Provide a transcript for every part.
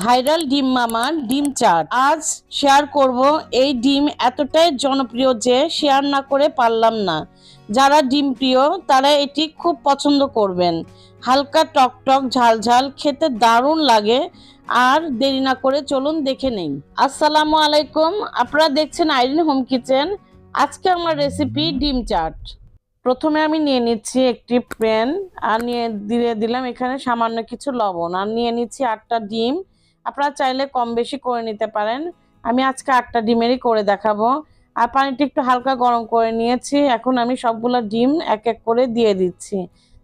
Viral ডিম মামার ডিম চাট। আজ শেয়ার করব এই ডিম এতটাই জনপ্রিয় যে শেয়ার না করে পারলাম না। যারা ডিম প্রিয়, তারা এটি খুব পছন্দ করবেন। হালকা টক টক ঝাল ঝাল, খেতে দারুণ লাগে। আর দেরি না করে চলুন দেখে নেই। আসসালামু আলাইকুম। আপনারা দেখছেন আইরিন হোম কিচেন। আজকে আমার রেসিপি ডিম চাট। প্রথমে আমি নিয়ে নিচ্ছি একটি প্যান, আর নিয়ে, দিয়ে দিলাম এখানে সামান্য কিছু লবণ। আর নিয়ে নিচ্ছি আটটা ডিম। আপনারা চাইলে কম বেশি করে নিতে পারেন। আমি আজকে আটটা ডিমেরই করে দেখাবো। আর পানিটি একটু হালকা গরম করে নিয়েছি। এখন আমি সবগুলো ডিম এক এক করে দিয়ে দিচ্ছি।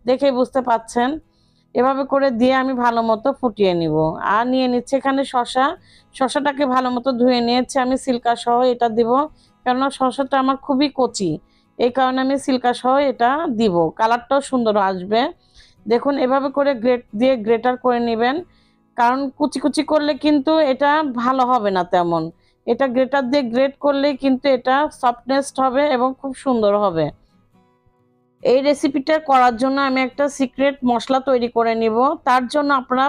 দেখে বুঝতে পাচ্ছেন? এভাবে করে দিয়ে আমি ভালো মতো ফুটিয়ে নিব। আর নিয়ে নিচ্ছি এখানে শশা শশাটাকে ভালো মতো ধুয়ে নিয়েছি। আমি সিল্কা সহ এটা দিব। কেননা শশাটা আমার খুবই কচি। এই কারণে আমি সিল্কা সহ এটা দিব। কালারটাও সুন্দর আসবে। দেখুন, এভাবে করে গ্রেট দিয়ে গ্রেটার করে নেবেন। কারণ কুচি কুচি করলে কিন্তু এটা ভালো হবে না তেমন। এটা গ্রেটার দিয়ে গ্রেট করলেই কিন্তু এটা সফটনেস হবে এবং খুব সুন্দর হবে। এই রেসিপিটা করার জন্য আমি একটা সিক্রেট মশলা তৈরি করে নিব। তার জন্য আপনারা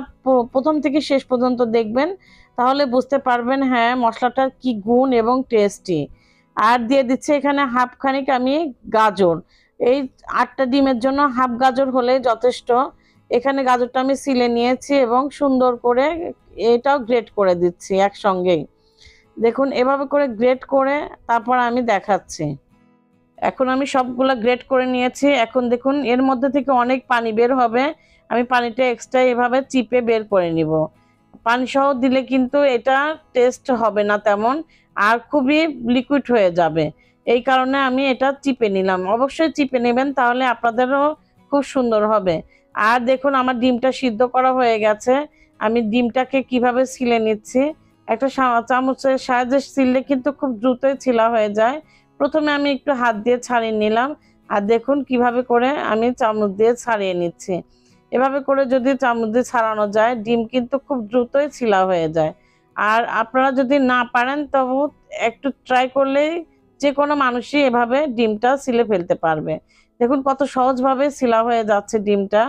প্রথম থেকে শেষ পর্যন্ত দেখবেন, তাহলে বুঝতে পারবেন হ্যাঁ মশলাটার কি গুণ এবং টেস্টি। আর দিয়ে দিচ্ছে এখানে হাফ খানিক আমি গাজর। এই আটটা ডিমের জন্য হাফ গাজর হলে যথেষ্ট। এখানে গাজরটা আমি সিলে নিয়েছি এবং সুন্দর করে এটাও গ্রেট করে দিচ্ছি একসঙ্গেই। দেখুন, এভাবে করে গ্রেট করে তারপর আমি দেখাচ্ছি। এখন আমি সবগুলো গ্রেট করে নিয়েছি। এখন দেখুন, এর মধ্যে থেকে অনেক পানি বের হবে। আমি পানিটা এক্সট্রা এভাবে চিপে বের করে নিব। পানি সহ দিলে কিন্তু এটা টেস্ট হবে না তেমন, আর খুবই লিকুইড হয়ে যাবে। এই কারণে আমি এটা চিপে নিলাম। অবশ্যই চিপে নেবেন, তাহলে আপনাদেরও খুব সুন্দর হবে। আর দেখুন, আমার ডিমটা সিদ্ধ করা হয়ে গেছে। আমি ডিমটাকে কীভাবে ছিলে নিচ্ছি? একটা চামচের সাহায্যে ছিলে কিন্তু খুব দ্রুতই ছিলা হয়ে যায়। প্রথমে আমি একটু হাত দিয়ে ছাড়িয়ে নিলাম। আর দেখুন কীভাবে করে আমি চামচ দিয়ে ছাড়িয়ে নিচ্ছি। এভাবে করে যদি চামচ দিয়ে ছাড়ানো যায়, ডিম কিন্তু খুব দ্রুতই ছিলা হয়ে যায়। আর আপনারা যদি না পারেন, তবু একটু ট্রাই করলেই যে কোনো মানুষই এভাবে ডিমটা ছিলে ফেলতে পারবে। দেখুন কত সহজভাবে সিলা হয়ে যাচ্ছে ডিমটা।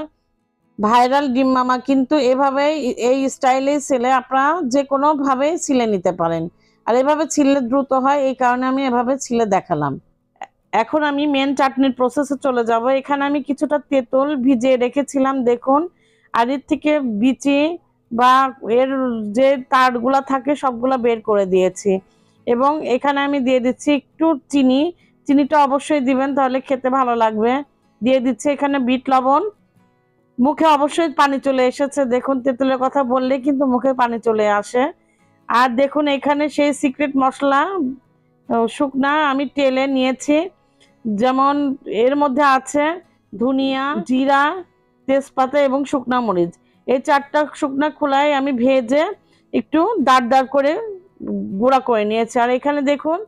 ভাইরাল ডিম মামা কিন্তু এভাবে এই স্টাইলেই ছিলে আপনারা যে কোনো ভাবে ছিলে নিতে পারেন। আর এভাবে ছিলে দ্রুত হয়, এই কারণে আমি এভাবে ছিলে দেখালাম। এখন আমি মেন চাটনির প্রসেসে চলে যাব। এখানে আমি কিছুটা তেঁতুল ভিজিয়ে রেখেছিলাম, দেখুন। আর এর থেকে বিচি বা এর যে তারগুলা থাকে, সবগুলা বের করে দিয়েছি। এবং এখানে আমি দিয়ে দিচ্ছি একটু চিনি। চিনিটা অবশ্যই দিবেন, তাহলে খেতে ভালো লাগবে। দিয়ে দিচ্ছি এখানে বিট লবণ। মুখে অবশ্যই পানি চলে এসেছে। দেখুন, তেঁতুলের কথা বললে কিন্তু মুখে পানি চলে আসে। আর দেখুন, এখানে সেই সিক্রেট মশলা শুকনা আমি তেলে নিয়েছি। যেমন এর মধ্যে আছে ধনিয়া, জিরা, তেজপাতা এবং শুকনা মরিচ। এই চারটা শুকনা খোলায় আমি ভেজে একটু দাঁড় দাঁড় করে গুঁড়া করে নিয়েছি। আর এখানে দেখুন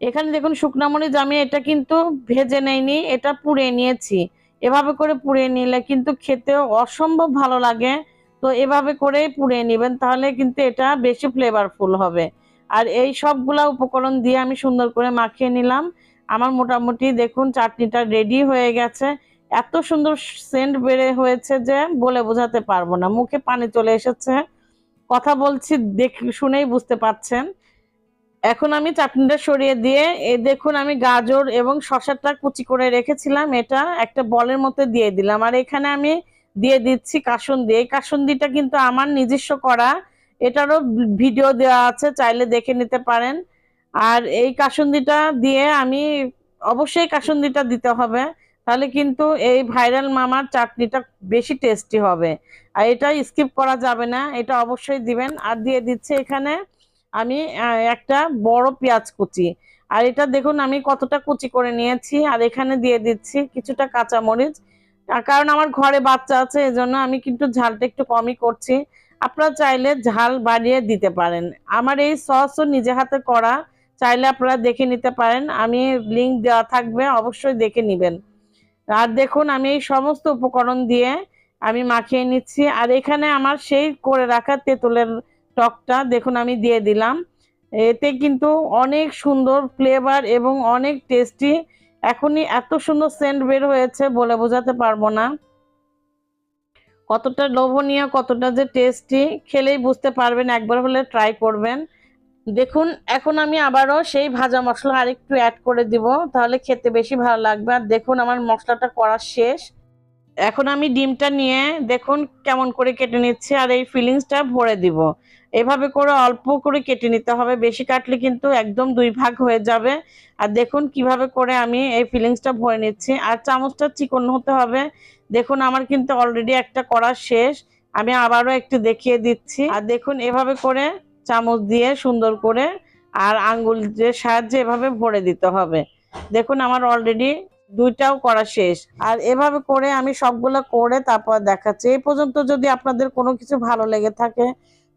এখানে দেখুন শুকনা মরিচ, আমি এটা কিন্তু ভেজে নেইনি, এটা পুড়ে নিয়েছি। এভাবে করে পুড়িয়ে নিলে কিন্তু খেতে অসম্ভব ভালো লাগে। তো এভাবে করে পুড়িয়ে নেবেন, তাহলে কিন্তু এটা বেশি ফ্লেভারফুল হবে। আর এই সবগুলা উপকরণ দিয়ে আমি সুন্দর করে মাখিয়ে নিলাম। আমার মোটামুটি দেখুন চাটনিটা রেডি হয়ে গেছে। এত সুন্দর সেন্ট বেড়ে হয়েছে যে বলে বোঝাতে পারব না। মুখে পানি চলে এসেছে। কথা বলছি দেখ, শুনেই বুঝতে পাচ্ছেন এখন আমি চাটনিটা সরিয়ে দিয়ে, এ দেখুন আমি গাজর এবং শসাটা কুচি করে রেখেছিলাম, এটা একটা বলের মধ্যে দিয়ে দিলাম। আর এখানে আমি দিয়ে দিচ্ছি কাসুন্দি। এই কাসুন্দিটা কিন্তু আমার নিজস্ব করা, এটারও ভিডিও দেওয়া আছে, চাইলে দেখে নিতে পারেন। আর এই কাসুন্দিটা দিয়ে আমি, অবশ্যই কাসুন্দিটা দিতে হবে, তাহলে কিন্তু এই ভাইরাল মামার চাটনিটা বেশি টেস্টি হবে। আর এটা স্কিপ করা যাবে না, এটা অবশ্যই দিবেন। আর দিয়ে দিচ্ছে এখানে আমি একটা বড় পেঁয়াজ কুচি। আর এটা দেখুন, আমি কতটা কুচি করে নিয়েছি। আর এখানে দিয়ে দিচ্ছি কিছুটা কাঁচামরিচ। কারণ আমার ঘরে বাচ্চা আছে, এজন্য আমি কিন্তু ঝালটা একটু কমই করছি। আপনারা চাইলে ঝাল বাড়িয়ে দিতে পারেন। আমার এই সসও নিজে হাতে করা, চাইলে আপনারা দেখে নিতে পারেন। আমি লিংক দেওয়া থাকবে, অবশ্যই দেখে নেবেন। আর দেখুন, আমি এই সমস্ত উপকরণ দিয়ে আমি মাখিয়ে নিচ্ছি। আর এখানে আমার সেই করে রাখা তেঁতুলের টকটা দেখুন আমি দিয়ে দিলাম। এতে কিন্তু অনেক সুন্দর ফ্লেভার এবং অনেক টেস্টি এখনই এত সুন্দর সেন্ট বের হয়েছে বলে বোঝাতে পারব না। কতটা লোভনীয়, কতটা যে টেস্টি খেলেই বুঝতে পারবেন, একবার হলে ট্রাই করবেন। দেখুন, এখন আমি আবারও সেই ভাজা মশলা আরেকটু অ্যাড করে দিব, তাহলে খেতে বেশি ভালো লাগবে। আর দেখুন, আমার মশলাটা করা শেষ। এখন আমি ডিমটা নিয়ে দেখুন কেমন করে কেটে নিচ্ছি আর এই ফিলিংসটা ভরে দিব। এভাবে করে অল্প করে কেটে নিতে হবে, বেশি কাটলে কিন্তু একদম দুই ভাগ হয়ে যাবে। আর দেখুন কীভাবে করে আমি এই ফিলিংসটা ভরে নিচ্ছি। আর চামচটা চিকন হতে হবে। দেখুন আমার কিন্তু অলরেডি একটা করা শেষ। আমি আবারও একটু দেখিয়ে দিচ্ছি। আর দেখুন এভাবে করে চামচ দিয়ে সুন্দর করে আর আঙ্গুলের সাহায্যে এভাবে ভরে দিতে হবে। দেখুন আমার অলরেডি দুইটাও করা শেষ। আর এভাবে করে আমি সবগুলো করে তারপর দেখাচ্ছি। এই পর্যন্ত যদি আপনাদের কোনো কিছু ভালো লেগে থাকে,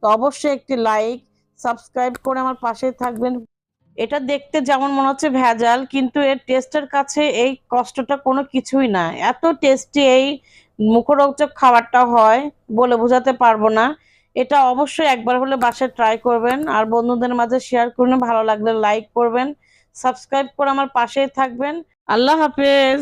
তো অবশ্যই একটি লাইক সাবস্ক্রাইব করে আমার পাশেই থাকবেন। এটা দেখতে যেমন মনে হচ্ছে ভেজাল, কিন্তু এর টেস্টের কাছে এই কষ্টটা কোনো কিছুই না। এত টেস্টি এই মুখরোচক খাবারটা হয় বলে বোঝাতে পারব না। এটা অবশ্যই একবার হলে বাসায় ট্রাই করবেন। আর বন্ধুদের মাঝে শেয়ার করবেন ভালো লাগলে লাইক করবেন। সাবস্ক্রাইব করে আমার পাশেই থাকবেন। আল্লাহ হাফেজ।